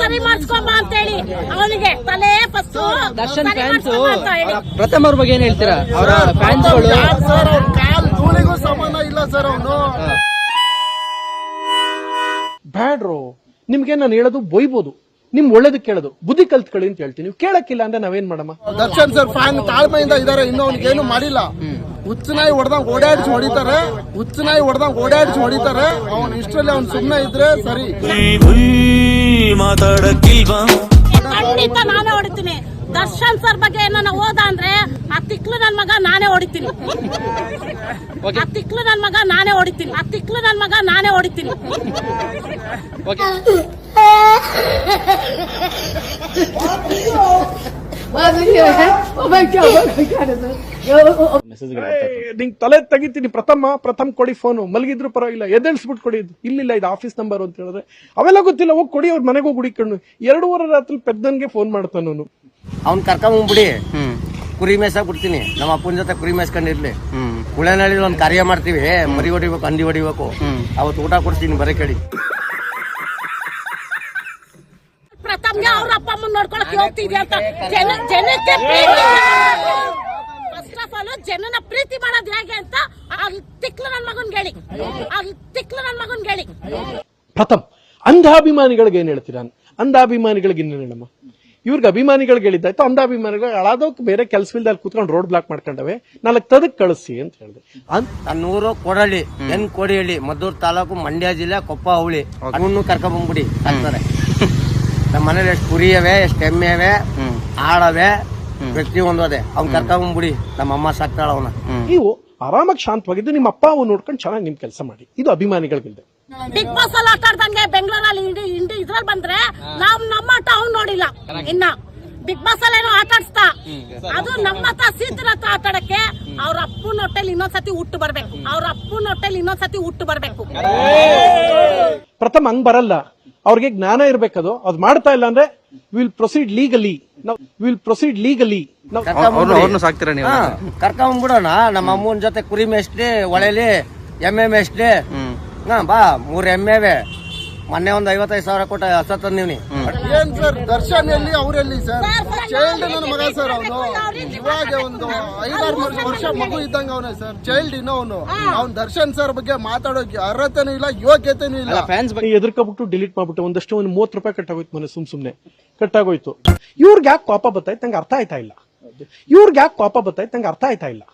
ಸರಿ ಮಾಡಿಸ್ಕೊಂಬ ಅಂತ ಹೇಳಿ ಅವನಿಗೆ ತಲೆ ಫಸ್ಟ್ ದರ್ಶನ್ ಫ್ಯಾನ್ಸ್ ಮಾಡ್ಸ್ಕೊಂಬ ಅಂತ ಹೇಳಿ. ಪ್ರಥಮ್ ಅವ್ರ ಬಗ್ಗೆ ಏನ್ ಹೇಳ್ತೀರಾ? ಅವರ ಫ್ಯಾನ್ಸ್ಗಳು ಸರ್? ಅವ್ರ ಕಾಲ್ ಧೂಳಿಗೂ ಸಮಾನ ಇಲ್ಲ ಸರ್ ಅವನು. ಬ್ಯಾಡ್ರೋ. ನಿಮ್ಗೆ ನಾನು ಹೇಳೋದು ಬೊಯ್ಬೋದು. ನಿಮ್ ಒಳ್ಳೇದಕ್ಕೆ ಕೇಳೋದು. ಬುದ್ಧಿ ಕಲ್ತ್ಕೊಳ್ಳಿ ಅಂತ ಹೇಳ್ತೀನಿ. ನೀವು ಕೇಳಕ್ಕಿಲ್ಲ ಅಂದ್ರೆ ನಾವೇನ್ ಮಾಡಮ್ಮ? ದರ್ಶನ್ ಸರ್ ಫ್ಯಾನ್ ತಾಳ್ಮೆಯಿಂದ ಇದಾರೆ. ಇನ್ನು ಅವ್ನಿಗೆ ಏನು ಮಾಡಿಲ್ಲ. ಹುಚ್ಚನಾಯಿ ಹೊಡೆದಂಗ್ ಓಡಾಡಿಸಿ ಹೊಡಿತಾರೆ ಹುಚ್ಚನಾಯಿ ಹೊಡೆದಂಗ್ ಓಡಾಡಿಸಿ ಹೊಡಿತಾರೆ. ಅವನ್ ಇಷ್ಟರಲ್ಲಿ ಅವ್ನು ಸುಮ್ಮನೆ ಇದ್ರೆ ಸರಿ. ಮಾತಾಡಕ್ಕಿಲ್ವಾ? ಖಂಡಿತ ನಾನೇ ಹೊಡಿತೀನಿ. ದರ್ಶನ್ ಸರ್ ಬಗ್ಗೆ ಏನಾನ ಹೋದ ಅಂದ್ರೆ ಆ ತಿಕ್ಲು ನನ್ ಮಗ ನಾನೇ ಹೊಡಿತೀನಿ. ಆ ತಿಕ್ಲು ನನ್ ಮಗ ನಾನೇ ಹೊಡಿತೀನಿ. ಆ ತಿಕ್ಲು ನನ್ ಮಗ ನಾನೇ ಹೊಡಿತೀನಿ. ನಿಂಗ್ ತಲೆ ತೆಗಿತೀನಿ. ಪ್ರಥಮ ಪ್ರಥಮ್ ಕೊಡಿ ಫೋನು. ಮಲಗಿದ್ರು ಪರವಾಗಿಲ್ಲ. ಎದ್ದೇಳಿಸ್ಬಿಟ್ಟು ಕೊಡಿ. ಇಲ್ಲ ಇಲ್ಲಿಲ್ಲ ಇದು ಆಫೀಸ್ ನಂಬರ್ ಅಂತ ಹೇಳಿದ್ರೆ. ಅವೆಲ್ಲ ಗೊತ್ತಿಲ್ಲ. ಹೋಗಿ ಕೊಡಿ ಅವ್ರ ಮನೆಗೆ ಹೋಗಿ ಹುಡಿಕೊಂಡು ಎರಡೂವರೆ ರಾತ್ರಿ ಪೆದ್ದನ್ಗೆ ಫೋನ್ ಮಾಡ್ತಾನ ಅವನು. ಅವ್ನ್ ಕರ್ಕೊಂಡ್ಬಿಡಿ ಕುರಿ ಬಿಡ್ತೀನಿ. ನಮ್ಮ ಅಪ್ಪನ ಜೊತೆ ಕುರಿ ಮೇಸ್ಕೊಂಡಿರ್ಲಿ ಕುಳೆನಳ್ಳಿ ಒಂದ್ ಕಾರ್ಯ ಮಾಡ್ತೀವಿ. ಮರಿ ಹೊಡಿಬೇಕು ಹಂದಿ ಹೊಡಿಬೇಕು. ಅವತ್ತು ಊಟ ಕೊಡ್ತೀನಿ ಬರೀ ಕೇಳಿ. ಪ್ರಥಮ್ಗೆ ಅವ್ರ ಅಪ್ಪ ಅಮ್ಮನ್ ನೋಡ್ಕೊಳಕ್ ಹೋಗ್ತಿದ್ಯಾ ಅಂತ. ಜನ ಜನಕ್ಕೆ ಜನನ ಪ್ರೀತಿ ಮಾಡೋದು ಹೇಗೆ ಅಂತ ಆ ತಿಕ್ಲು ನನ್ನ ಮಗನ್ ಹೇಳಿ. ಆ ತಿಕ್ಲು ನನ್ನ ಮಗನ್ ಹೇಳಿ. ಪ್ರಥಮ್ ಅಂಧಾಭಿಮಾನಿಗಳಿಗೆ ಏನ್ ಹೇಳ್ತೀರಾ? ಅಂಧಾಭಿಮಾನಿಗಳಿಗೆ ಇನ್ನೇನು ಹೇಳಮ್ಮ? ಇವ್ರಿಗೆ ಅಭಿಮಾನಿಗಳಿಗೆ ಹೇಳಿದ್ದಾಯ್ತು ಅಂಧಾಭಿಮಾನಿಗಳು ಅಳಾದೋಕ್ ಬೇರೆ ಕೆಲಸವಿಲ್ದ ಅಲ್ಲಿ ಕೂತ್ಕೊಂಡು ರೋಡ್ ಬ್ಲಾಕ್ ಮಾಡ್ಕೊಂಡವೆ. ನಾಲ್ಕು ತದಕ್ ಕಳಿಸಿ ಅಂತ ಹೇಳಿದೆ. ನನ್ನೂರು ಕೊಡಳ್ಳಿ ಎನ್ ಹೇಳಿ ಮದ್ದೂರು ತಾಲೂಕು ಮಂಡ್ಯ ಜಿಲ್ಲೆ ಕೊಪ್ಪ ಹುಳಿ ಅವನು ಕರ್ಕೊಂಡ್ಬಂದ್ಬಿಡಿ ಅಂತಾರೆ. ನಮ್ಮ ಮನೇಲಿ ಎಷ್ಟು ಕುರಿಯವೆ ಎಷ್ಟು ಎಮ್ಮೆ ಅವೆ ಆಡವೆ ಪ್ರತಿಯೊಂದು ಅದೇ. ಅವ್ನ್ ಕರ್ಕೊಂಡ್ಬಿಡಿ ನಮ್ಮ ಅಮ್ಮ ಸಾಕ್ತಾಳ ಅವನ. ನೀವು ಆರಾಮಾಗಿ ಶಾಂತವಾಗಿದ್ದು ನಿಮ್ಮ ಅಪ್ಪ ಅವ್ನು ನೋಡ್ಕೊಂಡು ಚೆನ್ನಾಗಿ ನಿಮ್ ಕೆಲಸ ಮಾಡಿ. ಇದು ಅಭಿಮಾನಿಗಳಿಗಿಲ್ದೆ ಬಿಗ್ ಬಾಸ್ ಅಲ್ಲಿ ಆಟ ಆಡ್ದಂಗೆ ಬೆಂಗಳೂರಲ್ಲಿ ಇಂಡಿ ಇಂಡಿ ಇದ್ರಲ್ಲಿ ಬಂದ್ರೆ ನಾವ್ ನಮ್ಮ ಆಟ ಅವ್ನು ನೋಡಿಲ್ಲ. ಇನ್ನ ಬಿಗ್ ಬಾಸ್ ಅಲ್ಲಿ ಏನೋ ಆಟ ಆಡ್ಸ್ತಾ. ಅದು ನಮ್ಮ ಹತ್ರ ಸೀತರ ಹತ್ರ ಆಟ ಆಡಕ್ಕೆ ಅವ್ರ ಅಪ್ಪನ ಹೊಟ್ಟೆಲಿ ಇನ್ನೊಂದ್ಸತಿ ಹುಟ್ಟು ಬರ್ಬೇಕು. ಅವ್ರ ಅಪ್ಪನ ಹೊಟ್ಟೆಲಿ ಇನ್ನೊಂದ್ಸತಿ ಹುಟ್ಟು ಬರ್ಬೇಕು. ಪ್ರಥಮ ಹಂಗ್ ಬರಲ್ಲ. ಅವ್ರಿಗೆ ಜ್ಞಾನ ಇರಬೇಕದು. ಅದು ಮಾಡ್ತಾ ಇಲ್ಲ ಅಂದ್ರೆ will proceed legally will proceed legally ಅವ್ರನ್ನ ಸಾಕ್ತಿರ ನೀವು? ಕರ್ಕೊಂಡ್ಬಿಡೋಣ ನಮ್ಮ ಅಮ್ಮನ ಜೊತೆ ಕುರಿ ಮೇಯಿಸ್ಲಿ ಒಳೆಲಿ ಎಮ್ಮೆ ಮೇಯಿಸ್ಲಿ ಹಾ ಬಾ ಮೂರ್ ಎಮ್ಮೆವೆ. ಮೊನ್ನೆ ಒಂದ್ ಐವತ್ತೈದು ಸಾವಿರ ಕೊಟ್ಟ ಹಸ ತಂದಿವ್ನಿ ಏನ್ ಸರ್ ದರ್ಶನ್ ಎಲ್ಲಿ ಅವ್ರೆಲ್ಲಿ ಸರ್? ಚೈಲ್ಡ್ ನನ್ನ ಮಗ ಸರ್ ಅವನು. ಇವಾಗ ಒಂದು ಐದಾರು ವರ್ಷ ವರ್ಷ ಮಗು ಇದ್ದಂಗ ಅವನೇ ಸರ್. ಚೈಲ್ಡ್ ಇನ್ನೋ ಅವನು. ಅವ್ನ್ ದರ್ಶನ್ ಸರ್ ಬಗ್ಗೆ ಮಾತಾಡೋಕೆ ಅರ್ಹತೆನೂ ಇಲ್ಲ ಯೋಗ್ಯತೆನೂ ಇಲ್ಲ. ಫ್ಯಾನ್ಸ್ ಬಗ್ಗೆ ಎದುರ್ಕೊಬಿಟ್ಟು ಡಿಲೀಟ್ ಮಾಡ್ಬಿಟ್ಟು ಒಂದಷ್ಟು ಒಂದು ಮೂವತ್ತು ರೂಪಾಯಿ ಕಟ್ ಆಗೋಯ್ತು ಮನೆ ಸುಮ್ ಸುಮ್ನೆ. ಕಟ್ ಆಗೋಯ್ತು ಇವ್ರಿಗೆ ಯಾಕೆ ಕೋಪ ಬತ್ತಾಯ್ತು ನಂಗೆ ಅರ್ಥ ಆಯ್ತಾ ಇಲ್ಲ. ಇವ್ರಿಗೆ ಯಾಕೆ ಕೋಪ ಬತ್ತಾಯ್ತು ನಂಗೆ ಅರ್ಥ ಆಯ್ತಾ ಇಲ್ಲ.